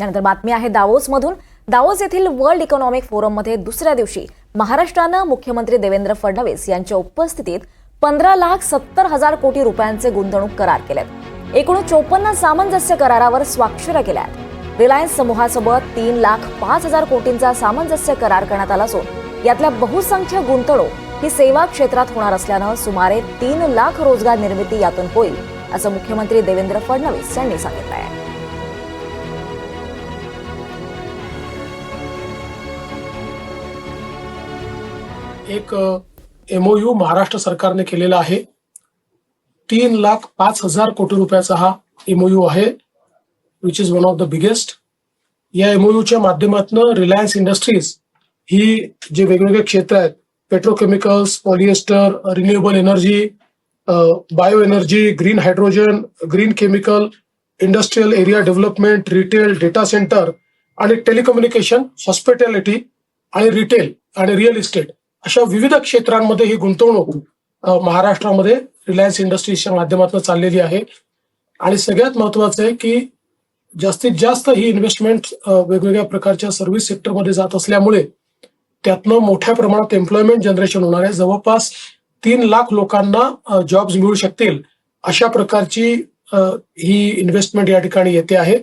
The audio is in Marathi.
त्यानंतर बातमी आहे दावोसमधून. दावोस येथील वर्ल्ड इकॉनॉमिक फोरममध्ये दुसऱ्या दिवशी महाराष्ट्रानं मुख्यमंत्री देवेंद्र फडणवीस यांच्या उपस्थितीत पंधरा लाख सत्तर हजार कोटी रुपयांचे गुंतवणूक करार केलेत. एकूण चोपन्न सामंजस्य करारावर स्वाक्षऱ्या केल्या आहेत रिलायन्स समूहासोबत तीन लाख पाच हजार कोटींचा सामंजस्य करार करण्यात आला असून यातल्या बहुसंख्य गुंतवणूक ही सेवा क्षेत्रात होणार असल्यानं सुमारे तीन लाख रोजगार निर्मिती यातून होईल असं मुख्यमंत्री देवेंद्र फडणवीस यांनी सांगितलं आहे एक एमओयू महाराष्ट्र सरकारने केलेला आहे. तीन लाख पाच हजार कोटी रुपयाचा हा एमओयू आहे which is one of the biggest या एमओयूच्या माध्यमातून रिलायन्स इंडस्ट्रीज ही जे वेगवेगळे क्षेत्र आहेत petrochemicals polyester renewable energy bio energy green hydrogen green chemical industrial area development retail data centre आणि टेलिकम्युनिकेशन हॉस्पिटॅलिटी आणि रिटेल आणि रिअल इस्टेट अशा विविध क्षेत्रांमध्ये ही गुंतवणूक महाराष्ट्रामध्ये रिलायन्स इंडस्ट्रीजच्या माध्यमातून चाललेली आहे. आणि सगळ्यात महत्वाचं आहे की जास्तीत जास्त ही इन्व्हेस्टमेंट वेगवेगळ्या प्रकारच्या सर्व्हिस सेक्टरमध्ये जात असल्यामुळे त्यातनं मोठ्या प्रमाणात एम्प्लॉयमेंट जनरेशन होणार आहे. जवळपास तीन लाख लोकांना जॉब्स मिळू शकतील अशा प्रकारची ही इन्व्हेस्टमेंट या ठिकाणी येते आहे.